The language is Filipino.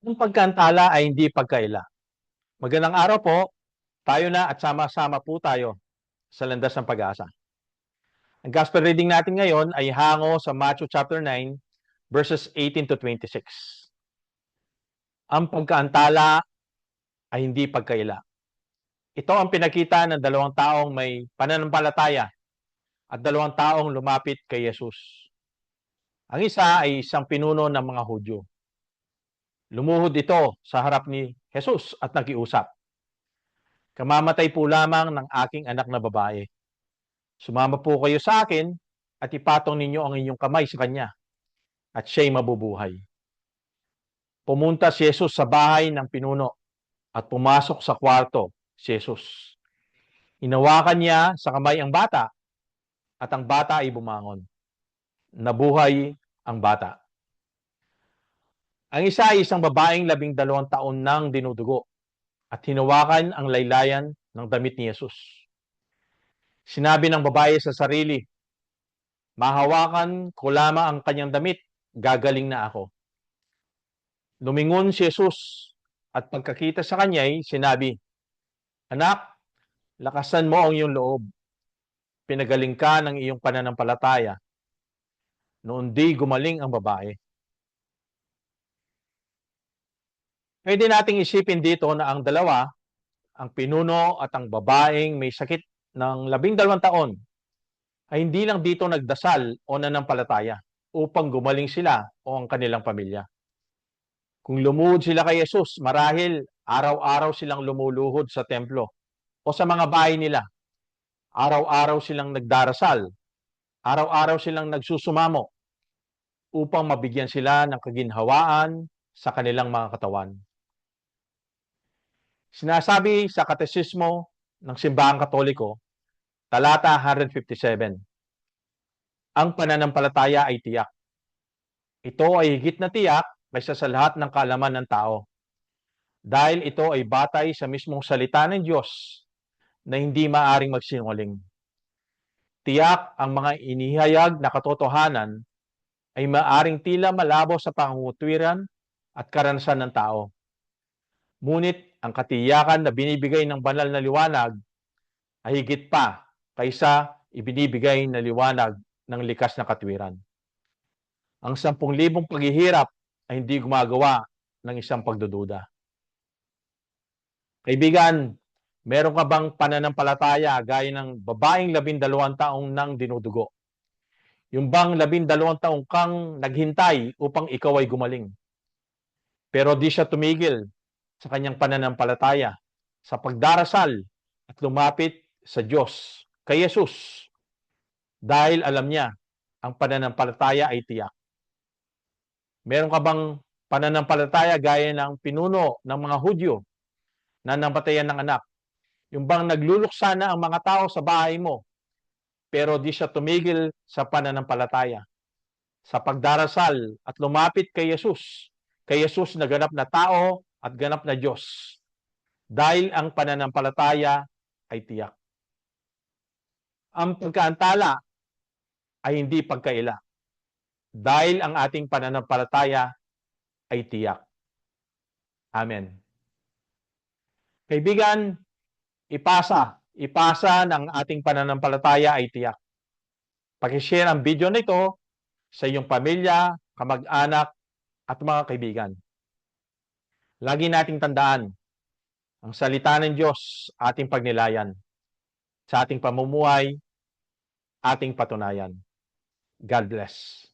Ang pagkantala ay hindi pagkaila. Magandang araw po. Tayo na at sama-sama po tayo sa landas ng pag-asa. Ang gospel reading natin ngayon ay hango sa Matthew chapter 9 verses 18 to 26. Ang pagkaantala ay hindi pagkaila. Ito ang pinakita ng dalawang taong may pananampalataya at dalawang taong lumapit kay Jesus. Ang isa ay isang pinuno ng mga Hudyo. Lumuhod ito sa harap ni Jesus at nakiusap. Kamamatay po lamang ng aking anak na babae. Sumama po kayo sa akin at ipatong ninyo ang inyong kamay sa kanya at siya'y mabubuhay. Pumunta si Jesus sa bahay ng pinuno at pumasok sa kwarto si Jesus. Inawakan niya sa kamay ang bata at ang bata ay bumangon. Nabuhay ang bata. Ang isa ay isang babaeng labing dalawang taon nang dinudugo at hinawakan ang laylayan ng damit ni Jesus. Sinabi ng babae sa sarili, Mahawakan ko lamang ang kanyang damit, gagaling na ako. Lumingon si Jesus at pagkakita sa kanya ay sinabi, Anak, lakasan mo ang iyong loob. Pinagaling ka ng iyong pananampalataya. Noon di gumaling ang babae. Pwede nating isipin dito na ang dalawa, ang pinuno at ang babaeng may sakit ng labing dalawang taon, ay hindi lang dito nagdasal o nanampalataya upang gumaling sila o ang kanilang pamilya. Kung lumuhod sila kay Jesus, marahil araw-araw silang lumuluhod sa templo o sa mga bahay nila. Araw-araw silang nagdarasal. Araw-araw silang nagsusumamo upang mabigyan sila ng kaginhawaan sa kanilang mga katawan. Sinasabi sa Katesismo ng Simbahang Katoliko, talata 157, ang pananampalataya ay tiyak. Ito ay higit na tiyak kaysa sa lahat ng kaalaman ng tao. Dahil ito ay batay sa mismong salita ng Diyos na hindi maaring magsinungaling. Tiyak ang mga inihayag na katotohanan ay maaring tila malabo sa pangungutwiran at karanasan ng tao. Ngunit ang katiyakan na binibigay ng banal na liwanag ay higit pa kaysa ibinibigay na liwanag ng likas na katwiran. Ang sampung libong paghihirap ay hindi gumagawa ng isang pagdududa. Kaibigan, meron ka bang pananampalataya gaya ng babaeng labindalawang taong nang dinudugo? Yung bang labindalawang taong kang naghintay upang ikaw ay gumaling? Pero di siya tumigil sa kanyang pananampalataya, sa pagdarasal at lumapit sa Diyos, kay Jesus, dahil alam niya ang pananampalataya ay tiyak. Meron ka bang pananampalataya gaya ng pinuno ng mga Hudyo na nampatayan ng anak? Yung bang nagluluksa na ang mga tao sa bahay mo, pero di siya tumigil sa pananampalataya, sa pagdarasal at lumapit kay Jesus, kay Jesus na ganap na tao at ganap na Diyos. Dahil ang pananampalataya ay tiyak. Ang pagkaantala ay hindi pagkaila. Dahil ang ating pananampalataya ay tiyak. Amen. Kaibigan, ipasa, ipasa ng ating pananampalataya ay tiyak. Pakishare ang video nito sa iyong pamilya, kamag-anak, at mga kaibigan. Lagi nating tandaan, ang salita ng Diyos ating pagnilayan sa ating pamumuhay, ating patunayan. God bless.